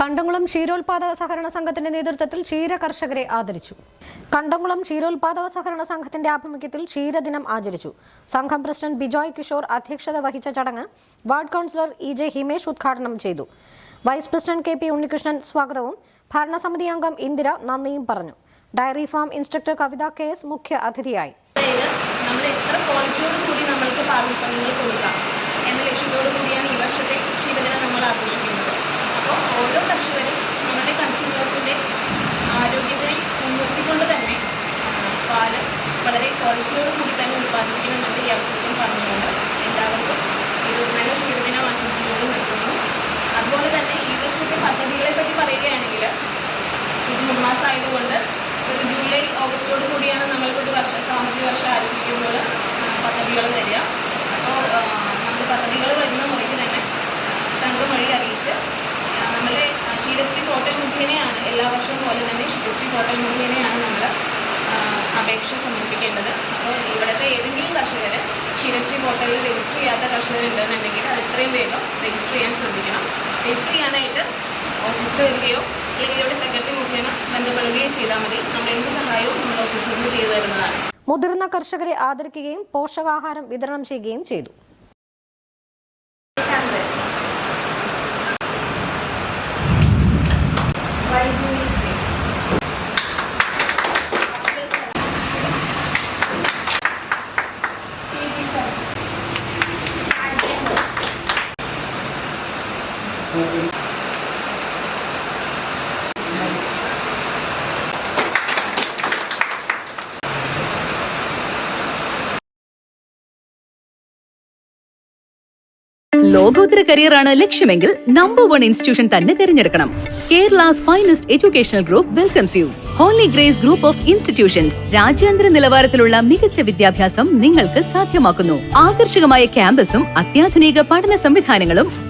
Kandamkulam ക്ഷീരോത്പാദക സഹകരണ സംഘത്തിന്റെ നേതൃത്വത്തിൽ ക്ഷീര കർഷകരെ ആദരിച്ചു. കണ്ടംകുളം ക്ഷീരോത്പാദക സഹകരണ സംഘത്തിന്റെ ആഭിമുഖ്യത്തിൽ ക്ഷീരദിനം ആചരിച്ചു. സംഘം പ്രസിഡന്റ് ബിജോയ് കിഷോർ അധ്യക്ഷത വഹിച്ച ചടങ്ങ് ward councillor E J Himesh ഉദ്ഘാടനം ചെയ്തു. Vice president K P Unnikrishnan സ്വാഗതവും. ഭരണസമിതി അംഗം ഇന്ദിര നന്ദിയും പറഞ്ഞു. Dairy farm instructor Kavitha K S മുഖ്യ അതിഥിയായി. നമ്മൾ എത്ര ക്വാളിറ്റിയോട് കൂടി നമ്മൾക്ക് എല്ലാ വർഷവും പോലെ തന്നെ ക്ഷീരശ്രീ പോർട്ടൽ മുഖേനയാണ് നമ്മൾ അപേക്ഷ സമർപ്പിക്കേണ്ടത്. അപ്പോൾ ഇവിടുത്തെ ഏതെങ്കിലും കർഷകർ ക്ഷീരശ്രീ പോർട്ടലിൽ രജിസ്റ്റർ ചെയ്യാത്ത കർഷകരുണ്ടെന്നുണ്ടെങ്കിൽ അത് എത്രയും വേഗം രജിസ്റ്റർ ചെയ്യാൻ ശ്രദ്ധിക്കണം. രജിസ്റ്റർ ചെയ്യാനായിട്ട് ഓഫീസിൽ വരികയോ അല്ലെങ്കിൽ ഇവിടെ സെക്രട്ടറി മുഖേന ബന്ധപ്പെടുകയോ ചെയ്താൽ മതി. നമ്മൾ എന്ത് സഹായവും നമ്മൾ ഓഫീസിൽ നിന്ന് ചെയ്തു തരുന്നതാണ്. മുതിർന്ന കർഷകരെ ആദരിക്കുകയും പോഷകാഹാരം വിതരണം ചെയ്യുകയും ചെയ്തു. ലോകോത്തര കരിയറാണ് ലക്ഷ്യമെങ്കിൽ നമ്പർ വൺ ഇൻസ്റ്റിറ്റ്യൂഷൻ തന്നെ തിരഞ്ഞെടുക്കണം. Kerala's finest educational group welcomes you Holy Grace group of institutions രാജ്യാന്തര നിലവാരത്തിലുള്ള മികച്ച വിദ്യാഭ്യാസം നിങ്ങൾക്ക് സാധ്യമാക്കുന്നു. ആകർഷകമായ ക്യാമ്പസും അത്യാധുനിക പഠന സംവിധാനങ്ങളും